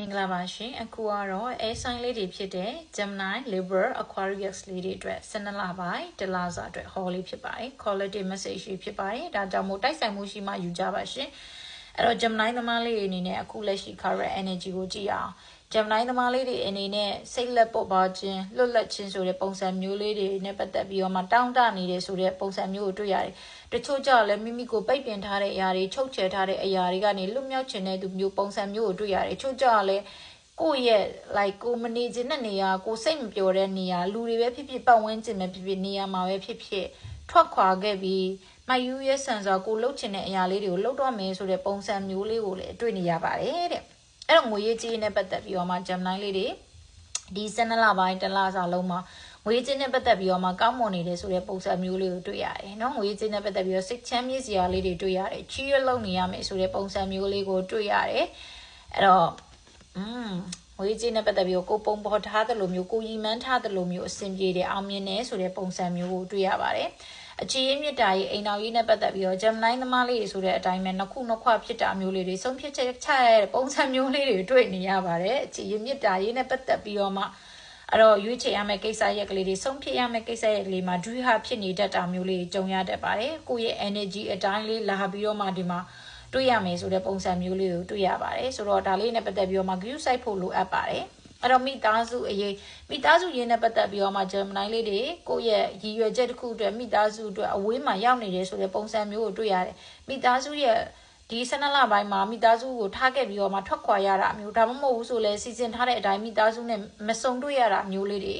မင်္ဂလာပါရှင်အခုကတော့ air sign လေးတွေဖြစ်တဲ့ Gemini, Libra, Aquarius လေးတွေအတွက်12လပိုင်းတလစာအတွက် haul လေးဖြစ်ပါတယ် quality message တွေဖြစ်ပါတယ်ဒါကြောင့်မို့တိုက်ဆိုင်မှုရှိမှယူကြပါရှင်အဲ့တော့ Gemini သမားလေးတွေအနေနဲ့အခုလက်ရှိ current energy ကိုကြည့်အောင် Gemini သမားလေးတွေအနေနဲ့စိတ်လက်ပုတ်ပါခြင်းလွတ်လပ်ခြင်းဆိုတဲ့ပုံစံမျိုးလေးတွေနဲ့ပတ်သက်ပြီးတော့မှတောင်းတနေတယ်ဆိုတဲ့ပုံစံမျိုးကိုတွေ့ရတယ်။တချို့ကြောင့်လည်းမိမိကိုပိတ်ပင်ထားတဲ့အရာတွေချုပ်ချယ်ထားတဲ့အရာတွေကနေလွတ်မြောက်ခြင်းတဲ့သူမျိုးပုံစံမျိုးကိုတွေ့ရတယ်။တချို့ကြောင့်လည်းကိုယ့်ရဲ့ like ကိုမနေခြင်းတဲ့နေရာကိုစိတ်မပျော်တဲ့နေရာလူတွေပဲဖြစ်ဖြစ်ပတ်ဝန်းကျင်ပဲဖြစ်ဖြစ်နေရာမှာပဲဖြစ်ဖြစ်ထွက်ခွာခဲ့ပြီးမယူရဲ့ဆန်စွာကိုလှုပ်ချင်တဲ့အရာလေးတွေကိုလှုပ်တော့မယ်ဆိုတဲ့ပုံစံမျိုးလေးကိုလည်းတွေ့နေရပါတယ်တဲ့။ အဲ့တော့ငွေရေးကြေးနဲ့ပတ်သက်ပြီးတော့မှ Gemini လေးတွေဒီ12လပိုင်းတစ်လစာလုံးမှာငွေကြေးနဲ့ပတ်သက်ပြီးတော့မှကောင်းမွန်နေတယ်ဆိုတဲ့ပုံစံမျိုးလေးကိုတွေ့ရတယ်เนาะငွေကြေးနဲ့ပတ်သက်ပြီးတော့စိတ်ချမ်းမြေ့စရာလေးတွေတွေ့ရတယ်ချီးရလုံနေရမယ်ဆိုတဲ့ပုံစံမျိုးလေးကိုတွေ့ရတယ်အဲ့တော့อืมငွေကြေးနဲ့ပတ်သက်ပြီးတော့ကိုပုံပေါ်ထားသလိုမျိုးကိုရီမန်းထားသလိုမျိုးအဆင်ပြေတယ်အောင်မြင်တယ်ဆိုတဲ့ပုံစံမျိုးကိုတွေ့ရပါတယ် အခြေရင်းမြစ်တာရေးအိမ်တော်ရေးနဲ့ပတ်သက်ပြီးတော့ Gemini သမားလေးတွေဆိုတဲ့အတိုင်းပဲနှစ်ခုနှစ်ခွဖြစ်တာမျိုးလေးတွေဆုံးဖြတ်ချက်ချရတဲ့ပုံစံမျိုးလေးတွေတွေ့နေရပါတယ်အခြေရင်းမြစ်တာရေးနဲ့ပတ်သက်ပြီးတော့မှအဲ့တော့ရွေးချယ်ရမယ့်ကိစ္စရက်ကလေးတွေဆုံးဖြတ်ရမယ့်ကိစ္စရက်ကလေးမှာဒွိဟာဖြစ်နေတတ်တာမျိုးလေးကြုံရတတ်ပါတယ်ကိုယ့်ရဲ့ energy အတိုင်းလေးလာပြီးတော့မှဒီမှာတွေ့ရမယ်ဆိုတဲ့ပုံစံမျိုးလေးကိုတွေ့ရပါတယ်ဆိုတော့ဒါလေးနဲ့ပတ်သက်ပြီးတော့မှ group site ဖို့လိုအပ်ပါတယ် အဲ့တော့မိသားစုအရေးမိသားစုရင်းနဲ့ပတ်သက်ပြီးတော့မှ Gemini လေးတွေကိုယ့်ရဲ့ရည်ရွယ်ချက်တစ်ခုအတွက်မိသားစုအတွက်အဝေးမှာရောက်နေတယ်ဆိုတဲ့ပုံစံမျိုးကိုတွေ့ရတယ်မိသားစုရဲ့ဒီ12လပိုင်းမှာမိသားစုကိုထားခဲ့ပြီးတော့မှထွက်ခွာရတာမျိုးဒါမှမဟုတ်ဘူးဆိုလဲစီစဉ်ထားတဲ့အတိုင်းမိသားစုနဲ့မစုံတွေ့ရတာမျိုးလေးတွေ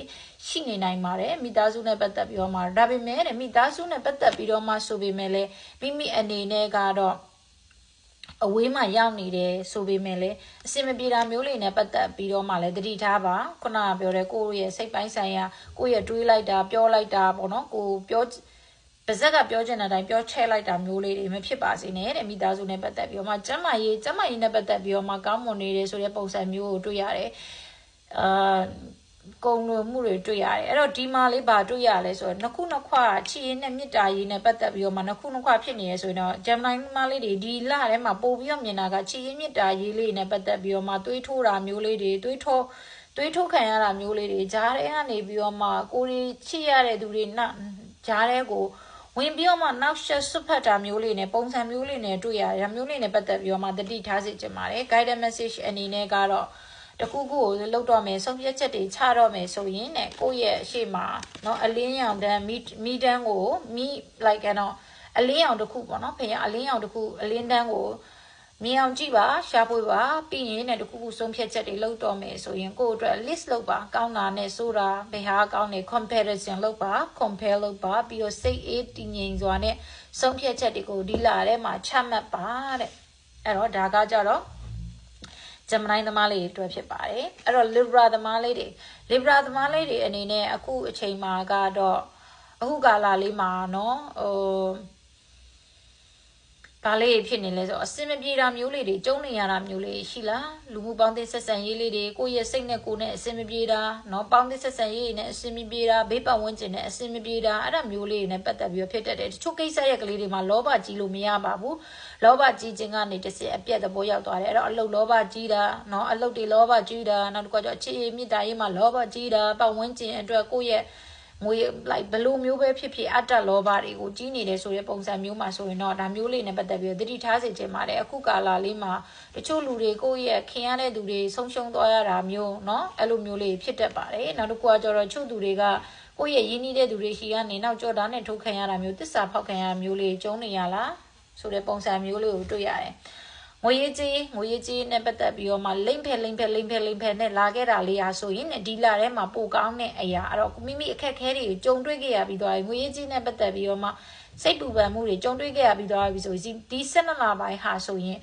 ရှိနေနိုင်ပါတယ်မိသားစုနဲ့ပတ်သက်ပြီးတော့မှဒါပေမဲ့မိသားစုနဲ့ပတ်သက်ပြီးတော့မှဆိုပေမဲ့လည်းမိမိအနေနဲ့ကတော့ အဝေးမှာရောက်နေတယ်ဆိုပေမဲ့လည်းအစင်မပြေတာမျိုးလေးနဲ့ပတ်သက်ပြီးတော့မှလည်းတတိထားပါခုနကပြောတဲ့ကိုယ့်ရဲ့စိတ်ပိုင်းဆိုင်ရာကိုယ့်ရဲ့တွေးလိုက်တာပြောလိုက်တာပေါ့နော်ကိုပြောပါဇက်ကပြောချင်တဲ့အတိုင်းပြောချဲလိုက်တာမျိုးလေးတွေမဖြစ်ပါစေနဲ့တဲ့မိသားစုနဲ့ပတ်သက်ပြီးတော့မှကျမရေးကျမရေးနဲ့ပတ်သက်ပြီးတော့မှကောင်းမွန်နေတယ်ဆိုတဲ့ပုံစံမျိုးကိုတွေ့ရတယ်အာ ကုံလွန်မှုတွေတွေ့ရတယ်အဲ့တော့ဒီမှာလေးဘာတွေ့ရလဲဆိုတော့နှစ်ခုနှစ်ခွချီရင်နဲ့မြစ်တာရေးနဲ့ပတ်သက်ပြီးတော့မှနှစ်ခုနှစ်ခွဖြစ်နေရဆိုရင်တော့ဂျမ်နိုင်မလေးတွေဒီလထဲမှာပို့ပြီးတော့မြင်တာကချီရင်မြစ်တာရေးလေးနဲ့ပတ်သက်ပြီးတော့မှတွေးထိုးတာမျိုးလေးတွေတွေးထိုးတွေးထုတ်ခံရတာမျိုးလေးတွေဂျားထဲကနေပြီးတော့မှကိုရီချစ်ရတဲ့သူတွေနောက်ဂျားထဲကိုဝင်ပြီးတော့မှနောက်ဆက်ဆွတ်ဖတ်တာမျိုးလေးနဲ့ပုံစံမျိုးလေးနဲ့တွေ့ရတယ်။မျိုးလေးနဲ့ပတ်သက်ပြီးတော့မှတတိထားစေချင်ပါတယ်။ guidance message အနေနဲ့ကတော့ တခုခုကိုလောက်တော့မယ်ဆုံးဖြတ်ချက်တွေချတော့မယ်ဆိုရင်တဲ့ကိုယ့်ရဲ့အရှိမเนาะအလင်းရောင်တန်းမီမီတန်းကိုမီ like ကတော့အလင်းရောင်တစ်ခုပေါ့နော်ဖေရအလင်းရောင်တစ်ခုအလင်းတန်းကိုမြင်အောင်ကြည့်ပါရှာဖွေပါပြီးရင်လည်းတခုခုဆုံးဖြတ်ချက်တွေလုပ်တော့မယ်ဆိုရင်ကိုယ့်အတွက် list လုပ်ပါကောင်းတာနဲ့ဆိုတာဘယ်ဟာကောင်းနေ comparison လုပ်ပါ compare လုပ်ပါပြီးတော့စိတ်အေးတည်ငြိမ်စွာနဲ့ဆုံးဖြတ်ချက်တွေကိုဒီလာထဲမှာချမှတ်ပါတဲ့အဲ့တော့ဒါကကြတော့ Gemini သမားလေးတွေတွေ့ဖြစ်ပါတယ်အဲ့တော့ Libra သမားလေးတွေ Libra သမားလေးတွေအနေနဲ့အခုအချိန်မှာကတော့အခုကာလလေးမှာเนาะဟို ။ဘာလေးဖြစ်နေလဲဆိုအစင်မပြေတာမျိုးလေးတွေကျုံနေရတာမျိုးလေးရှိလား။လူမှုပေါင်းသင်းဆက်ဆံရေးလေးတွေကိုယ့်ရဲ့စိတ်နဲ့ကိုယ်နဲ့အစင်မပြေတာ၊နော်ပေါင်းသင်းဆက်ဆံရေးနဲ့အစင်မပြေတာ၊ဘေးပတ်ဝန်းကျင်နဲ့အစင်မပြေတာအဲ့ဒါမျိုးလေးတွေနဲ့ပတ်သက်ပြီးဖြစ်တတ်တယ်။တချို့ကိစ္စရဲ့ကလေးတွေမှာလောဘကြီးလို့မရပါဘူး။လောဘကြီးခြင်းကနေတစ်စက်အပြတ်သဘောရောက်သွားတယ်။အဲ့တော့အလုတ်လောဘကြီးတာ၊နော်အလုတ်တွေလောဘကြီးတာနောက်တစ်ခါကျတော့အခြေအေးမြင့်တာရေးမှာလောဘကြီးတာပတ်ဝန်းကျင်အတွက်ကိုယ့်ရဲ့ ငွေ like ဘလို့မျိုးပဲဖြစ်ဖြစ်အတ္တလောဘတွေကိုကြီးနေတယ်ဆိုတဲ့ပုံစံမျိုးမှာဆိုရင်တော့ဒါမျိုးလေးနဲ့ပတ်သက်ပြီးသတိထားစေချင်ပါတယ်အခုကာလလေးမှာတချို့လူတွေကိုယ့်ရဲ့ခင်ရတဲ့သူတွေဆုံးရှုံးသွားရတာမျိုးเนาะအဲ့လိုမျိုးလေးဖြစ်တတ်ပါတယ်နောက်တစ်ခုကကျတော့ချို့သူတွေကကိုယ့်ရဲ့ရင်းနှီးတဲ့သူတွေရှိကနေနောက်ကြော်တာနဲ့ထုတ်ခံရတာမျိုးတစ္ဆာဖောက်ခံရတာမျိုးလေးကျုံနေရလားဆိုတဲ့ပုံစံမျိုးလေးကိုတွေ့ရတယ် ငွေရေးကြီးငွေရေးကြီးနဲ့ပတ်သက်ပြီးတော့မှလိမ့်ဖက်လိမ့်ဖက်လိမ့်ဖက်လိမ့်ဖက်နဲ့လာခဲ့တာလေးအားဆိုရင်ဒီလာထဲမှာပိုကောင်းတဲ့အရာအဲ့တော့မိမိအခက်ခဲတွေကိုကြုံတွေ့ခဲ့ရပြီးသွားပြီငွေရေးကြီးနဲ့ပတ်သက်ပြီးတော့မှစိတ်ပူပန်မှုတွေကြုံတွေ့ခဲ့ရပြီးသွားပြီဆိုရင်ဒီ12လပိုင်းဟာဆိုရင်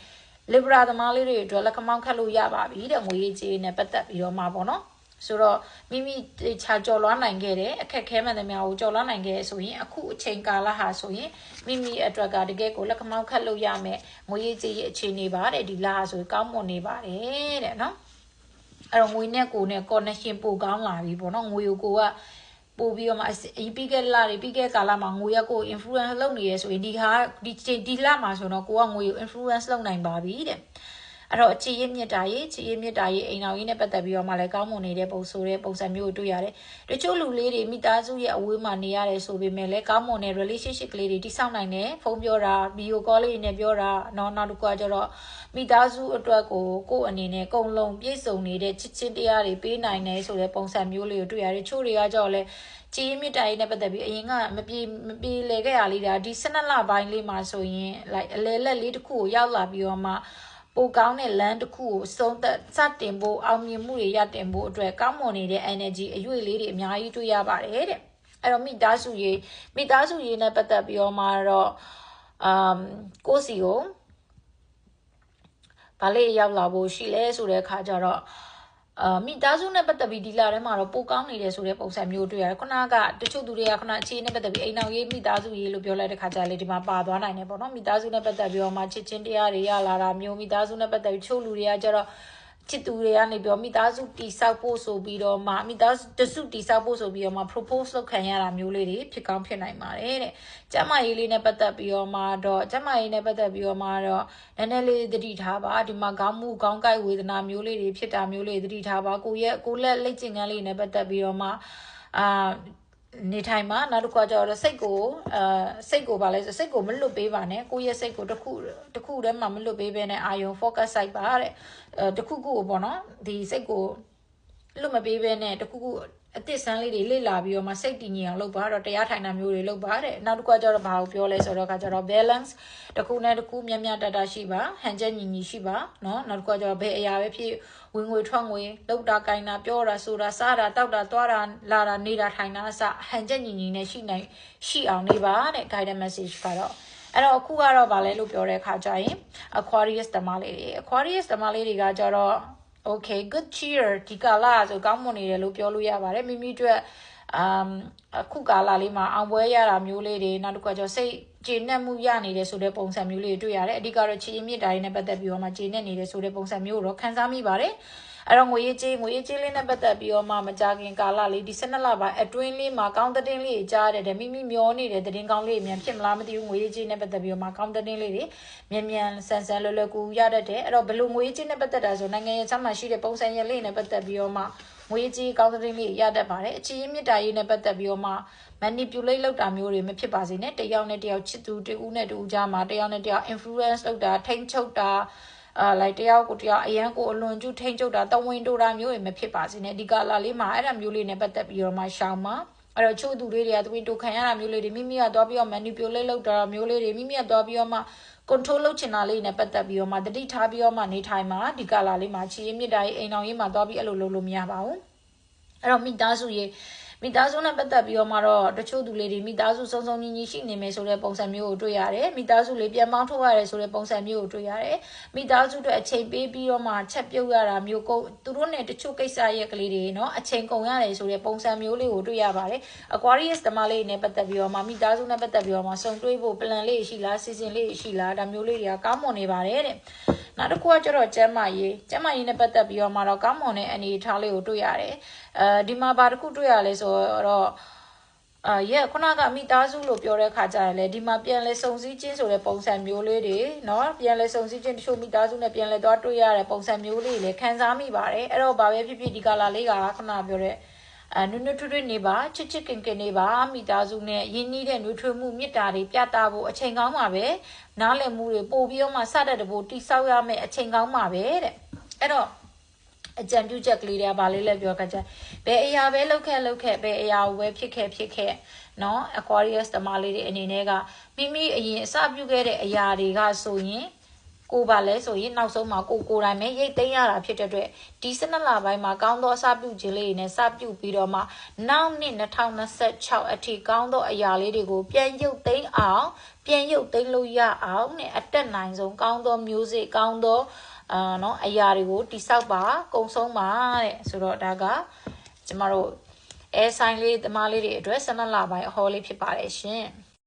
Libra သမားလေးတွေအတွက်လက်ခမောင်းခတ်လို့ရပါပြီတဲ့ငွေရေးကြီးနဲ့ပတ်သက်ပြီးတော့မှပေါ့နော် ဆိုတော့မိမိခြာကြော်လွှမ်းနိုင်ခဲ့တဲ့အခက်ခဲမှန်သမျှကိုကြော်လွှမ်းနိုင်ခဲ့ဆိုရင်အခုအချိန်ကာလဟာဆိုရင်မိမိအတွက်ကတကယ်ကိုလက်ခမောင်းခတ်လို့ရမယ်ငွေရေးကြေးရေးအခြေအနေပါတဲ့ဒီလဟာဆိုကောင်းမွန်နေပါတယ်တဲ့နော်အဲ့တော့ငွေနဲ့ကိုနဲ့ connection ပိုကောင်းလာပြီပေါ့နော်ငွေကိုကိုကပို့ပြီးတော့မှအပြီးခဲ့လတွေပြီးခဲ့ကာလမှာငွေရကို influence လုပ်နေရဆိုရင်ဒီဟာဒီဒီလမှာဆိုတော့ကိုကငွေကို influence လုပ်နိုင်ပါပြီတဲ့ အဲ့အဲ့တော့ချီရင်မြစ်တာရေးချီရင်မြစ်တာရေးအိမ်တော်ကြီးနဲ့ပတ်သက်ပြီးတော့မှလည်းကောင်းမွန်နေတဲ့ပုံဆိုတဲ့ပုံစံမျိုးကိုတွေ့ရတယ်တချို့လူလေးတွေမိသားစုရဲ့အဝေးမှာနေရတယ်ဆိုပေမဲ့လည်းကောင်းမွန်တဲ့ relationship ကလေးတွေတိစောက်နိုင်တယ်ဖုန်းပြောတာ video call လေးနဲ့ပြောတာနော်နောက်တစ်ခုကကျတော့မိသားစုအတွက်ကိုကိုယ့်အနေနဲ့ကုံလုံးပြည့်စုံနေတဲ့ချစ်ချင်းတရားတွေပေးနိုင်တယ်ဆိုတဲ့ပုံစံမျိုးလေးကိုတွေ့ရတယ်ချို့တွေကကြောက်လဲကြည်မြစ်တိုင်နဲ့ပတ်သက်ပြီးအရင်ကမပြေမပြေလေခဲ့ရလေးဒါဒီ12လပိုင်းလေးမှာဆိုရင် like အလဲလက်လေးတစ်ခုကိုရောက်လာပြီးတော့မှ ပိုကောင်းတဲ့လမ်းတစ်ခုကိုစုံသက်စတင်ဖို့အောင်မြင်မှုတွေရတင်ဖို့အတွက်ကောင်းမွန်နေတဲ့ energy အရွေ့လေးတွေအများကြီးတွေ့ရပါတယ်တဲ့အဲ့တော့မိသားစုရေးမိသားစုရေးနဲ့ပတ်သက်ပြီးတော့မှတော့အမ်ကိုစီကိုဘာလေးရောက်လာဖို့ရှိလဲဆိုတဲ့အခါကျတော့ အာမိသားစုနဲ့ပတ်သက်ပြီးဒီလာထဲမှာတော့ပိုကောင်းနေတယ်ဆိုတဲ့ပုံစံမျိုးတွေ့ရတယ်ခုနကတချို့သူတွေကခုနအခြေနဲ့ပတ်သက်ပြီးအိမ်အောင်ရေးမိသားစုရေးလို့ပြောလိုက်တဲ့ခါကျလေဒီမှာပါသွားနိုင်တယ်ပေါ့နော်မိသားစုနဲ့ပတ်သက်ပြီးတော့မှချစ်ချင်းတရားတွေရလာတာမျိုးမိသားစုနဲ့ပတ်သက်ပြီးချို့လူတွေကကျတော့ ချစ်သူတွေကနေပြောမိသားစုတိဆောက်ဖို့ဆိုပြီးတော့မှမိသားစုတစုတိဆောက်ဖို့ဆိုပြီးတော့မှ propose လုပ်ခံရတာမျိုးလေးတွေဖြစ်ကောင်းဖြစ်နိုင်ပါတယ်တဲ့။ကျမရေးလေးနဲ့ပတ်သက်ပြီးတော့မှတော့ကျမရေးနဲ့ပတ်သက်ပြီးတော့မှတော့နည်းနည်းလေးသတိထားပါဒီမှာခေါင်းမှုခေါင်းကိုက်ဝေဒနာမျိုးလေးတွေဖြစ်တာမျိုးလေးသတိထားပါကိုရဲ့ကိုလက်လက်ကျင်ကန်းလေးနဲ့ပတ်သက်ပြီးတော့မှအာ နေထိုင်မှာနောက်တစ်ခါကျတော့စိတ်ကိုအဲစိတ်ကိုဗာလဲဆိုစိတ်ကိုမလွတ်ပေးပါနဲ့ကိုယ့်ရဲ့စိတ်ကိုတစ်ခုတစ်ခုတည်းမှမလွတ်ပေးဘဲနဲ့အာယုံ focus စိုက်ပါတဲ့အဲတစ်ခုခုကိုပေါ့နော်ဒီစိတ်ကိုလွတ်မပေးဘဲနဲ့တစ်ခုခု အသစ်ဆန်းလေးတွေလေ့လာပြီးတော့မှစိတ်တည်ငြိမ်အောင်လုပ်ပါတော့တရားထိုင်တာမျိုးတွေလုပ်ပါတဲ့နောက်တစ်ခါကျတော့ဘာကိုပြောလဲဆိုတော့ကကျတော့ balance တစ်ခုနဲ့တစ်ခုမြတ်မြတ်တတရှိပါဟန်ချက်ညီညီရှိပါเนาะနောက်တစ်ခါကျတော့ဘယ်အရာပဲဖြစ်ဝင်ငွေထွက်ငွေလောက်တာကိုင်းတာပြောတာဆိုတာစားတာတောက်တာသွားတာလာတာနေတာထိုင်တာအစဟန်ချက်ညီညီနဲ့ရှိနိုင်ရှိအောင်နေပါတဲ့ guidance message ကတော့အဲ့တော့အခုကတော့ဗာလဲလို့ပြောတဲ့အခါကျရင် Aquarius တမလေးတွေ Aquarius တမလေးတွေကကြတော့ okay good cheer ဒီကာလဆိုကောင်းမွန်နေတယ်လို့ပြောလို့ရပါတယ်မိမိတို့အမ်အခုကာလလေးမှာအောင်ပွဲရတာမျိုးလေးတွေနောက်တစ်ခါကျစိတ်ကျေနပ်မှုရနေတယ်ဆိုတဲ့ပုံစံမျိုးလေးတွေတွေ့ရတယ်အဓိကတော့ချီရင်မြစ်တာတွေနဲ့ပတ်သက်ပြီးတော့မှကျေနပ်နေတယ်ဆိုတဲ့ပုံစံမျိုးကိုတော့ခံစားမိပါတယ် အဲ့တော့ငွေရေးကြေးငွေရေးကြေးလေးနဲ့ပတ်သက်ပြီးတော့မှမကြခင်ကာလလေးဒီ12လပိုင်းအတွင်းလေးမှာကောင်းတဲ့တင်းလေးကြားရတယ်မိမိမျောနေတဲ့တင်းကောင်းလေးမြန်ဖြစ်မလားမသိဘူးငွေရေးကြေးနဲ့ပတ်သက်ပြီးတော့မှကောင်းတဲ့တင်းလေးတွေမြန်မြန်ဆန်ဆန်လွယ်လွယ်ကူရတတ်တယ်အဲ့တော့ဘယ်လိုငွေရေးကြေးနဲ့ပတ်သက်တာဆိုနိုင်ငံရဲ့ချမ်းမရှိတဲ့ပုံစံရလေးနဲ့ပတ်သက်ပြီးတော့မှငွေကြေးကောင်းတဲ့တင်းလေးရတတ်ပါတယ်အချီးမြစ်တာရေးနဲ့ပတ်သက်ပြီးတော့မှ manipulate လုပ်တာမျိုးတွေမဖြစ်ပါစေနဲ့တယောက်နဲ့တယောက်ချစ်သူတူဦးနဲ့တူဦးကြားမှာတယောက်နဲ့တယောက် influence လုပ်တာထိန်းချုပ်တာ အာလိုက်တယောက်ကိုတယောက်အရန်ကိုအလွန်ကျူးထိန်းချုပ်တာတဝင်းတိုတာမျိုးတွေမဖြစ်ပါစေနဲ့ဒီကာလာလေးမှာအဲ့ဒါမျိုးလေးနဲ့ပတ်သက်ပြီးတော့မှရှောင်းပါအဲ့တော့ချို့သူလေးတွေကတဝင်းတိုခံရတာမျိုးလေးတွေမိမိကသွားပြီးတော့ manipulate လုပ်တာမျိုးလေးတွေမိမိကသွားပြီးတော့မှ control လုပ်ချင်တာလေးနဲ့ပတ်သက်ပြီးတော့မှတတိထားပြီးတော့မှနေထိုင်မှာဒီကာလာလေးမှာချီရင်မြစ်တာရေးအိမ်အောင်ရေးမှာသွားပြီးအဲ့လိုလုပ်လို့မရပါဘူးအဲ့တော့မိသားစုရေး မိသားစုနဲ့ပတ်သက်ပြီးတော့မှတော့တချို့သူလေးတွေမိသားစုစုံစုံညီညီရှိနေမယ်ဆိုတဲ့ပုံစံမျိုးကိုတွေ့ရတယ်မိသားစုလေးပြန်မောင်းထုတ်ရတယ်ဆိုတဲ့ပုံစံမျိုးကိုတွေ့ရတယ်မိသားစုတွေအချိန်ပေးပြီးတော့မှချက်ပြုတ်ရတာမျိုးကိုသူတို့နဲ့တချို့ကိစ္စရဲ့ကလေးတွေနော်အချိန်ကုန်ရတယ်ဆိုတဲ့ပုံစံမျိုးလေးကိုတွေ့ရပါတယ် Aquarius ဓမ္မလေးနဲ့ပတ်သက်ပြီးတော့မှမိသားစုနဲ့ပတ်သက်ပြီးတော့မှစုံတွေးဖို့ plan လေးရှိလား season လေးရှိလားဒါမျိုးလေးတွေကကောင်းမွန်နေပါတယ်တဲ့ နောက်တစ်ခုကကျတော့ကျမ်းမာရေးကျမ်းမာရေးနဲ့ပတ်သက်ပြီးတော့မှတော့ကောင်းမွန်တဲ့အနေအထားလေးကိုတွေ့ရတယ်အဲဒီမှာဘာတစ်ခုတွေ့ရလဲဆိုတော့အာရဲ့ခုနကမိသားစုလို့ပြောတဲ့ခါကျရင်လေဒီမှာပြန်လဲစုံစည်းခြင်းဆိုတဲ့ပုံစံမျိုးလေးတွေเนาะပြန်လဲစုံစည်းခြင်းတချို့မိသားစုနဲ့ပြန်လဲသွားတွေ့ရတဲ့ပုံစံမျိုးလေးတွေခံစားမိပါတယ်အဲ့တော့ဘာပဲဖြစ်ဖြစ်ဒီကာလာလေးကခုနပြောတဲ့ အနုနုထွထွနေပါချစ်ချစ်ခင်ခင်နေပါမိသားစုနဲ့ရင်းနှီးတဲ့နှွေးထွေးမှုမေတ္တာတွေပြသဖို့အချိန်ကောင်းပါပဲနားလည်မှုတွေပို့ပြီးတော့မှစတဲ့တဘူတိဆောက်ရမယ်အချိန်ကောင်းပါပဲတဲ့အဲ့တော့အကြံပြုချက်ကလေးတွေကဘာလေးလဲပြောကြတယ်ဘယ်အရာပဲလောက်ခဲ့လောက်ခဲ့ဘယ်အရာကိုပဲဖြစ်ခဲ့ဖြစ်ခဲ့နော် Aquarius တမလေးတွေအနေနဲ့ကမိမိအရင်အစပြုခဲ့တဲ့အရာတွေကဆိုရင် ကိုပါလဲဆိုရင်နောက်ဆုံးမှာကိုကိုတိုင်းပဲရိတ်သိမ်းရတာဖြစ်တဲ့အတွက်ဒီ12လပိုင်းမှာကောင်းသောအစပြုခြင်းလေးတွေနဲ့စပြုပြီးတော့မှနောက်နှစ်2026အထိကောင်းသောအရာလေးတွေကိုပြန်ရုပ်သိမ်းအောင်ပြန်ရုပ်သိမ်းလို့ရအောင်နဲ့အတက်နိုင်ဆုံးကောင်းသော music ကောင်းသောအာနော်အရာတွေကိုတိဆောက်ပါကုံဆုံးပါတဲ့ဆိုတော့ဒါကကျမတို့အဲဆိုင်လေးတမားလေးတွေအတွက်12လပိုင်းအဟောလေးဖြစ်ပါတယ်ရှင်။